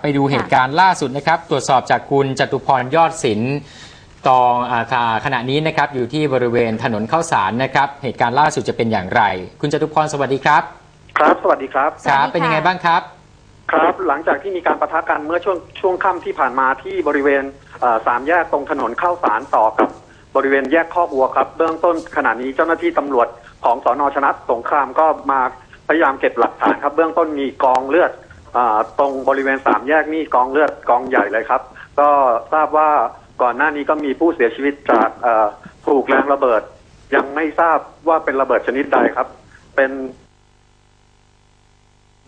ไปดูเหตุการณ์ล่าสุดนะครับ ตรวจสอบจากคุณจตุพรยอดศิลป์ตองอาคาขณะนี้นะครับอยู่ที่บริเวณถนนเข้าสารนะครับ เหตุการณ์ล่าสุดจะเป็นอย่างไร คุณจตุพรสวัสดีครับ ครับ สวัสดีครับ ครับสวัสดีค่ะเป็นยังไงบ้างครับ ครับ หลังจากที่มีการประทะกันเมื่อช่วงช่วงค่ำที่ผ่านมาที่บริเวณเอ่อสามแยกตรงถนนเข้าสารต่อกับบริเวณแยกข้อกวัวครับ เบื้องต้นขณะนี้เจ้าหน้าที่ตำรวจของสอนอชนะสงครามก็มาพยายามเก็บหลักฐานครับ เบื้องต้นมีกองเลือดอา ตรงบริเวณสามแยกนี่กองเลือดกองใหญ่เลยครับ ก็ทราบว่าก่อนหน้านี้ก็มีผู้เสียชีวิตจากเอ่อถูกแรงระเบิด ยังไม่ทราบว่าเป็นระเบิดชนิดใดครับ เป็น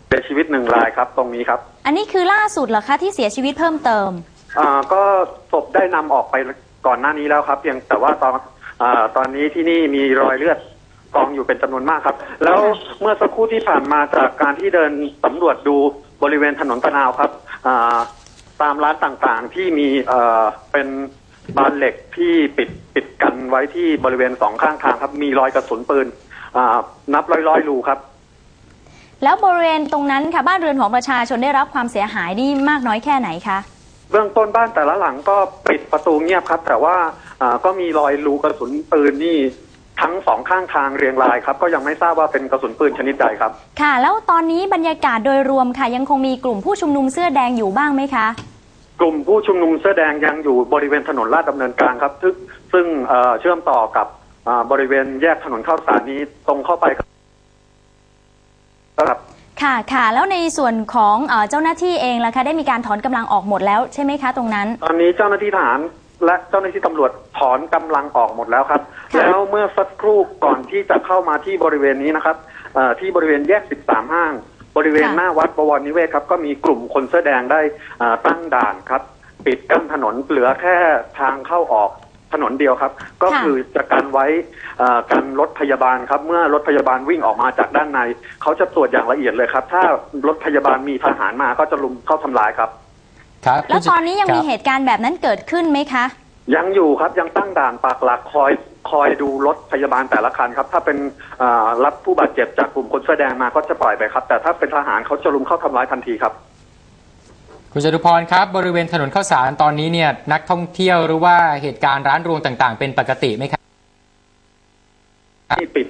เสียชีวิตหนึ่งรายครับ ตรงนี้ครับ อันนี้คือล่าสุดเหรอคะที่เสียชีวิตเพิ่มเติมอ่าก็ศพได้นำออกไปก่อนหน้านี้แล้วครับเพียงแต่ว่าตอนอาตอนนี้ที่นี่มีรอยเลือดกองอยู่เป็นจำนวนมากครับ แล้วเมื่อสักครู่ที่ผ่านมาจากการที่เดินสำรวจดู บริเวณถนนตะนาวครับอ่าตามร้านต่างๆที่มีเอ่อเป็นบานเหล็กที่ปิดปิดกันไว้ที่บริเวณสองข้างทางครับ มีรอยกระสุนปืนอ่านับร้อยร้อยๆรูครับ แล้วบริเวณตรงนั้นค่ะบ้านเรือนของประชาชนได้รับความเสียหายนี่มากน้อยแค่ไหนคะเบื้องต้นบ้านแต่ละหลังก็ปิดประตูเงียบครับ แต่ว่าอ่าก็มีรอยรูกระสุนปืนนี่ ทั้งสองข้างทางเรียงรายครับ ก็ยังไม่ทราบว่าเป็นกระสุนปืนชนิดใดครับ ค่ะ แล้วตอนนี้บรรยากาศโดยรวมค่ะ ยังคงมีกลุ่มผู้ชุมนุมเสื้อแดงอยู่บ้างไหมคะ กลุ่มผู้ชุมนุมเสื้อแดงยังอยู่บริเวณถนนลาดดำเนินกลางครับ ซึ่งซึ่งเอ่อเชื่อมต่อกับอ่าบริเวณแยกถนนเข้าสารนี้ตรงเข้าไปครับค่ะค่ะ แล้วในส่วนของเออเจ้าหน้าที่เองล่ะคะได้มีการถอนกำลังออกหมดแล้วใช่ไหมคะ ตรงนั้น ตอนนี้เจ้าหน้าที่ทหารและเจ้าหน้าที่ตำรวจถอนกำลังออกหมดแล้วครับค่ะ แล้วเมื่อสักครู่ก่อนที่จะเข้ามาที่บริเวณนี้นะครับเอ่อที่บริเวณแยก 13 ห้าง บริเวณหน้าวัดบวรนิเวศครับก็มีกลุ่มคนเสื้อแดงได้เอ่อตั้งด่านครับ ปิดกั้นถนนเหลือแค่ทางเข้าออกถนนเดียวครับ ก็ค่ะคือจะกันไว้เอ่อกันรถพยาบาลครับ เมื่อรถพยาบาลวิ่งออกมาจากด้านใน เขาจะตรวจอย่างละเอียดเลยครับ ถ้ารถพยาบาลมีทหารมาก็จะลุมเข้าทำลายครับ ครับ แล้วตอนนี้ยังมีครับเหตุการณ์แบบนั้นเกิดขึ้นไหมคะ ยังอยู่ครับยังตั้งด่านปากหลักคอย คอยดูรถพยาบาลแต่ละคันครับ ถ้าเป็นเอ่อรับผู้บาดเจ็บจากกลุ่มคนเสื้อแดงมาก็จะปล่อยไปครับ แต่ถ้าเป็นทหารเขาจะรุมเข้าทำร้ายทันทีครับ คุณจตุพรครับ บริเวณถนนเข้าสารตอนนี้เนี่ยนักท่องเที่ยวหรือว่าเหตุการณ์ร้านรวงต่างๆ เป็นปกติไหมครับที่ปิด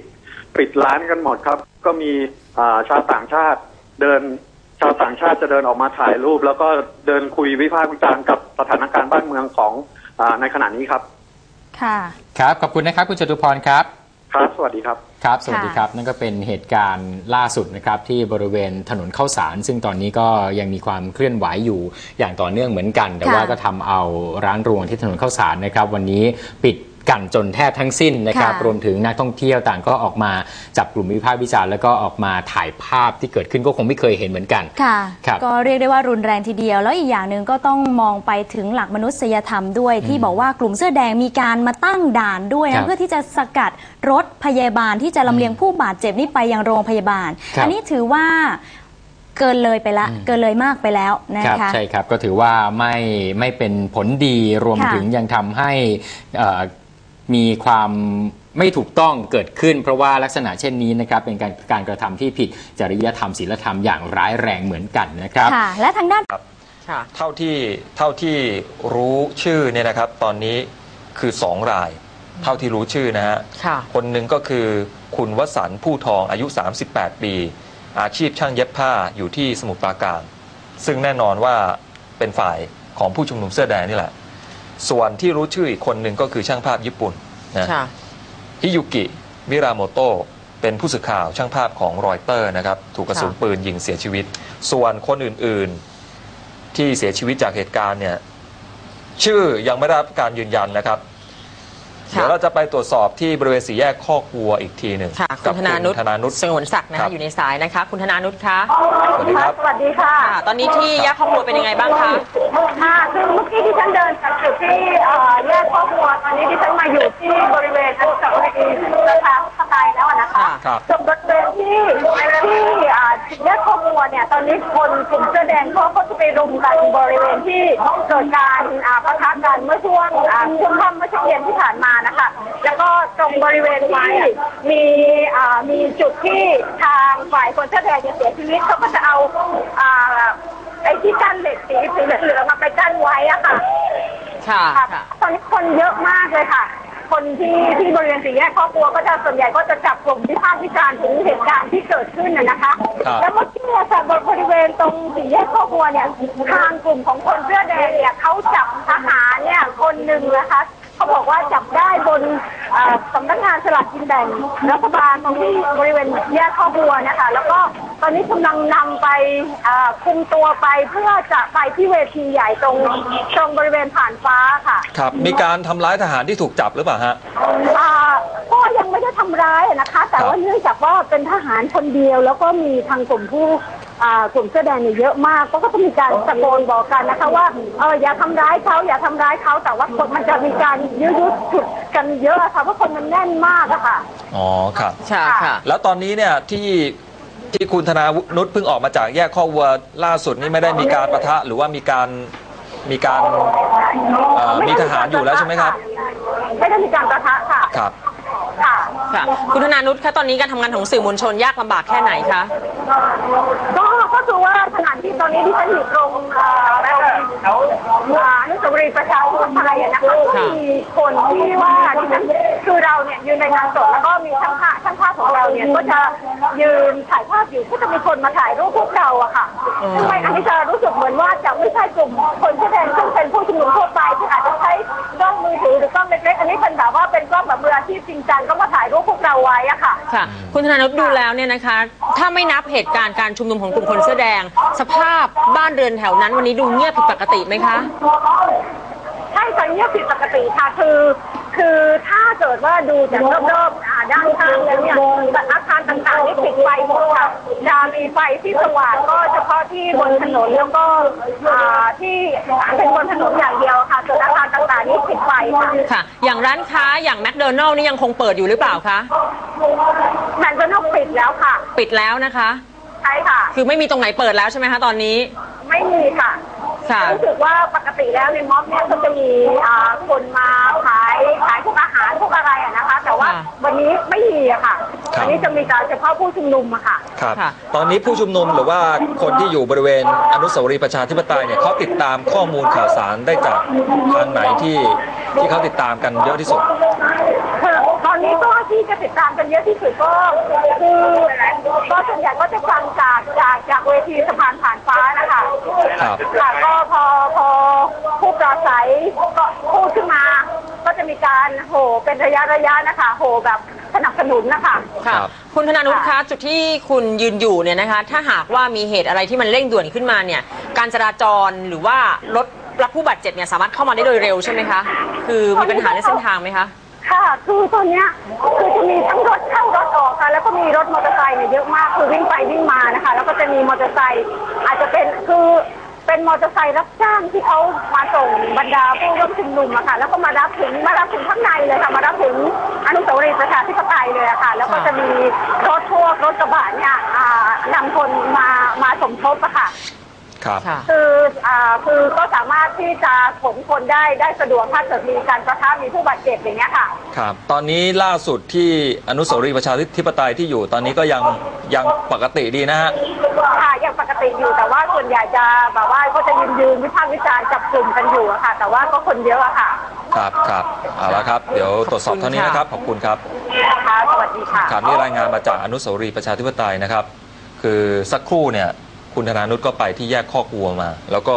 ปิดร้านกันหมดครับ ก็มีอ่าชาวต่างชาติเดินชาวต่างชาติจะเดินออกมาถ่ายรูป แล้วก็เดินคุยวิพากษ์วิจารณ์กับสถานการณ์บ้านเมืองของอาในขณะนี้ครับ ค่ะ ครับขอบคุณนะครับคุณจตุพรครับครับ สวัสดีครับ ครับ สวัสดีครับ นั่นก็เป็นเหตุการณ์ล่าสุดนะครับที่บริเวณถนนเข้าสาร ซึ่งตอนนี้ก็ยังมีความเคลื่อนไหวอยู่อย่างต่อเนื่องเหมือนกัน แต่ค่ะว่าก็ทำเอาร้านรวงที่ถนนเข้าสารนะครับ วันนี้ปิด กันจนแทบทั้งสิ้นนะครับค่ะรวมถึงนักท่องเที่ยวต่างก็ออกมาจับกลุ่มวิพากษ์วิจารณ์แล้วก็ออกมาถ่ายภาพที่เกิดขึ้นก็คงไม่เคยเห็นเหมือนกัน ค่ะ ครับก็เรียกได้ว่ารุนแรงทีเดียว แล้วอีกอย่างหนึ่งก็ต้องมองไปถึงหลักมนุษยธรรมด้วย ที่บอกว่ากลุ่มเสื้อแดงมีการมาตั้งด่านด้วยครันะบเพื่อที่จะสกัดรถพยาบาลที่จะลำเลียงผู้บาดเจ็บนี่ไปยังโรงพยาบาล ครับอันี้ถือว่าเกินเลยไปละ อืม เกินเลยมากไปแล้วนะครับคะ ใช่ครับก็ถือว่าไม่ไม่เป็นผลดีรวมค่ะถึงยังทำให้เอ่อ มีความไม่ถูกต้องเกิดขึ้น เพราะว่าลักษณะเช่นนี้นะครับเป็นการการกระทำที่ผิดจริยธรรมศีลธรรมอย่างร้ายแรงเหมือนกันนะครับค่ะและทางด้านค่ะเท่าที่เท่าที่รู้ชื่อเนี่ยนะครับ ตอนนี้คือสองราย เท่าที่รู้ชื่อนะฮะค่ะคนหนึ่งก็คือคุณวสันต์ผู้ทองอายุ 38 ปี อาชีพช่างเย็บผ้าอยู่ที่สมุทรปราการ ซึ่งแน่นอนว่าเป็นฝ่ายของผู้ชุมนุมเสื้อแดงนี่แหละ ส่วนที่รู้ชื่ออีกคนหนึ่งก็คือช่างภาพญี่ปุ่นนะค่ะ ฮิยุกิมิราโมโตะเป็นผู้สื่อข่าวช่างภาพของรอยเตอร์นะครับ ถูกกระสุนค่ะปืนยิงเสียชีวิต ส่วนคนอื่นๆ ที่เสียชีวิตจากเหตุการณ์เนี่ย ชื่อยังไม่ได้รับการยืนยันนะครับ เดี๋ยวเราจะไปตรวจสอบที่บริเวณสี่แยกคอกวัวอีกทีหนึ่งค่ะคุกัณธนานุชธนานุช สงวนศักดิ์นะครัคะบ อยู่ในสายนะคะ คุณธนานุชคะสวัสดีครับ สวัสดีค่ะ ค่ะ ตอนนี้ที่แยกครอบครัวเป็นยังไงบ้างคะ ค่ะ ที่เอ่อแยกครอบครัวตอนนี้ที่ฉันมาอยู่ที่บริเวณอนุสาวรีย์ประชาธิปไตยแล้วนะคะค่ะครับ จุดบริเวณที่ที่อ่าแยกครอบครัวเนี่ย ตอนนี้คนกลุ่มเสื้อแดงเขาก็จะไปรุมกันบริเวณที่เกิดการอ่าปะทะกันเมื่อช่วงอ่าช่วงค่ำเมื่อช่วงเย็นที่ผ่านมานะคะ แล้วก็ตรงบริเวณที่มีอ่ามีจุดที่ทางฝ่ายคนเสื้อแดงจะเสียชีวิตเขาก็จะเอาอ่าไอ้ที่กั้นเหล็กสีสีเหลืองๆมาไปกั้นไว้อะค่ะ ค่ะค่ะค่ะ ตอนนี้คนเยอะมากเลยค่ะ คนที่ที่บริเวณสี่แยกครอบครัวก็จะส่วนใหญ่ก็จะจับกลุ่มวิพากษ์วิจารณ์ถึงเหตุการณ์ที่เกิดขึ้นน่ะนะคะ ครับ แล้วเมื่อกี้เนี่ยค่ะบริเวณตรงสี่แยกครอบครัวเนี่ยทางกลุ่มของคนเสื้อแดงเนี่ยเขาจับทหารเนี่ยคนหนึ่งนะคะเขาบอกว่าจับได้บนเอ่อสำนักงานสลากกินแบ่งรัฐบาลตรงที่บริเวณแยกครอบครัวนะคะ แล้วก็ ตอนนี้กำลังนำไปเอ่อคุมตัวไปเพื่อจะไปที่เวทีใหญ่ตรงตรงบริเวณผ่านฟ้าค่ะ ครับ มีการทำร้ายทหารที่ถูกจับหรือเปล่าฮะอ่าก็ยังไม่ได้ทำร้ายอะนะคะ แต่ว่าเนื่องจากว่าเป็นทหารคนเดียว แล้วก็มีทางกลุ่มผู้อ่ากลุ่มเสื้อแดงเนี่ยเยอะมากก็ก็ต้องมีการตะโกนบอกกันนะคะว่าเอออย่าทำร้ายเขาอย่าทำร้ายเขาแต่ว่าคนมันจะมีการยื้อยุดฉุดกันเยอะอะค่ะเพราะคนมันแน่นมากอะค่ะอ๋อครับค่ะค่ะ แล้วตอนนี้เนี่ยที่ ที่คุณธนานุชเพิ่งออกมาจากแยกข้อวัวล่าสุดนี่ไม่ได้มีการประทะหรือว่ามีการมีการเอ่อมีทหารอยู่แล้วใช่ไหมครับ ไม่ได้มีการประทะค่ะ ครับ ค่ะ ค่ะคุณธนานุชคะตอนนี้การทำงานของสื่อมวลชนยากลำบากแค่ไหนคะ ก็ก็คือว่าขณะที่ตอนนี้ที่ฉันอยู่ตรงเอ่อตรงอ่าอนุสาวรีย์ประชาธิปไตยอะนะคะก็มีคนที่ว่าที่ฉัน คือเราเนี่ยยืนในงานสดแล้วก็มีช่างภาพช่างภาพของเราเนี่ยก็จะยืนถ่ายภาพอยู่ก็จะมีคนมาถ่ายรูปพวกเราอะค่ะซึ่งไม่อันนี้จะรู้สึกเหมือนว่าจะไม่ใช่กลุ่มคนที่แทนซึ่งเป็นผู้ชุมนุมทั่วไปที่อาจจะใช้กล้องมือถือหรือกล้องเล็กๆอันนี้เป็นแบบว่าเป็นกล้องแบบมืออาชีพจริงจังก็มาถ่ายรูปพวกเราไว้อะค่ะค่ะ คุณธนานุชดูแล้วเนี่ยนะคะ ถ้าไม่นับเหตุการณ์การชุมนุมของกลุ่มคนเสื้อแดง สภาพบ้านเรือนแถวนั้นวันนี้ดูเงียบผิดปกติไหมคะใช่ตอนนี้ผิดปกติค่ะคือ คือถ้าเกิดว่าดูจากรอบๆอ่าด้านข้างแล้วเนี่ยอาคารต่างๆนี่ปิดไฟหมดค่ะจะมีไฟที่สว่างก็เฉพาะที่บนถนนแล้วก็อ่าที่เป็นบนถนนอย่างเดียวค่ะส่วนอาคารต่างๆนี่ปิดไฟค่ะค่ะ อย่างร้านค้าอย่างแมคโดนัลล์นี่ยังคงเปิดอยู่หรือเปล่าคะแมนก็นอกปิดแล้วค่ะ ปิดแล้วนะคะ ใช่ค่ะ คือไม่มีตรงไหนเปิดแล้วใช่ไหมคะตอนนี้ ไม่มีค่ะค่ะรู้สึกว่าปกติแล้วในม็อบเนี่ยก็จะมีอ่าคนมาขาย ขายพวกอาหารพวกอะไรอะนะคะ แต่ว่าค่ะวันนี้ไม่มีอะค่ะ ครับ วันนี้จะมีการเฉพาะผู้ชุมนุมอะค่ะ ครับค่ะ ตอนนี้ผู้ชุมนุมหรือว่าคนที่อยู่บริเวณอนุสาวรีย์ประชาธิปไตยเนี่ยเขาติดตามข้อมูลข่าวสารได้จากทางไหนที่ที่เขาติดตามกันเยอะที่สุดคือตอนนี้ก็ที่จะติดตามกันเยอะที่สุดก็คือก็ส่วนใหญ่ก็จะฟังจากจากจากเวทีสะพานผ่านฟ้านะคะครับ ค่ะก็พอพอผู้ปราศัยก็พูดขึ้นมาก็ จะมีการโห่เป็นระยะระยะนะคะ โห่แบบสนับสนุนนะคะ ค่ะ ครับ คุณธนานุชคะจุดที่คุณยืนอยู่เนี่ยนะคะ ถ้าหากว่ามีเหตุอะไรที่มันเร่งด่วนขึ้นมาเนี่ย การจราจรหรือว่ารถรับผู้บาดเจ็บเนี่ยสามารถเข้ามาได้โดยเร็วใช่ไหมคะ คือมีปัญหาในเส้นทางไหมคะ ค่ะ คือตอนเนี้ยคือจะมีทั้งรถเข้ารถออกค่ะ แล้วก็มีรถมอเตอร์ไซค์เนี่ยเยอะมาก คือวิ่งไปวิ่งมานะคะ แล้วก็จะมีมอเตอร์ไซค์อาจจะเป็นคือ เป็นมอเตอร์ไซค์รับจ้างที่เขามาส่งบรรดาผู้ร่วมชุมนุมอะค่ะ แล้วก็มารับถึงมารับถึงข้างในเลยค่ะ มารับถึงอนุสาวรีย์ประชาธิปไตยเลยอะค่ะ แล้วก็จะมีรถพวกรถกระบะเนี่ยอ่านำคนมามาสมทบอะค่ะ ครับ ค่ะ คืออ่าคือก็สามารถที่จะขนคนได้ได้สะดวกถ้าเกิดมีการประทะมีผู้บาดเจ็บอย่างเงี้ยค่ะ ครับ ตอนนี้ล่าสุดที่อนุสาวรีย์ประชาธิปไตยที่อยู่ตอนนี้ก็ยังยังปกติดีนะฮะค่ะ ยังปกติอยู่แต่ว่าส่วนใหญ่จะแบบว่าก็จะยืนยืนวิพากษ์วิจารณ์จับกลุ่มกันอยู่อะค่ะ แต่ว่าก็คนเยอะอะค่ะ ครับครับเอาละครับ เดี๋ยวตรวจสอบเท่านี้นะครับ ขอบคุณครับนะคะสวัสดีค่ะครับนี่รายงานมาจากอนุสาวรีย์ประชาธิปไตยนะครับ คือสักครู่เนี่ยคุณธนานุชก็ไปที่แยกข้อกวัวมา แล้วก็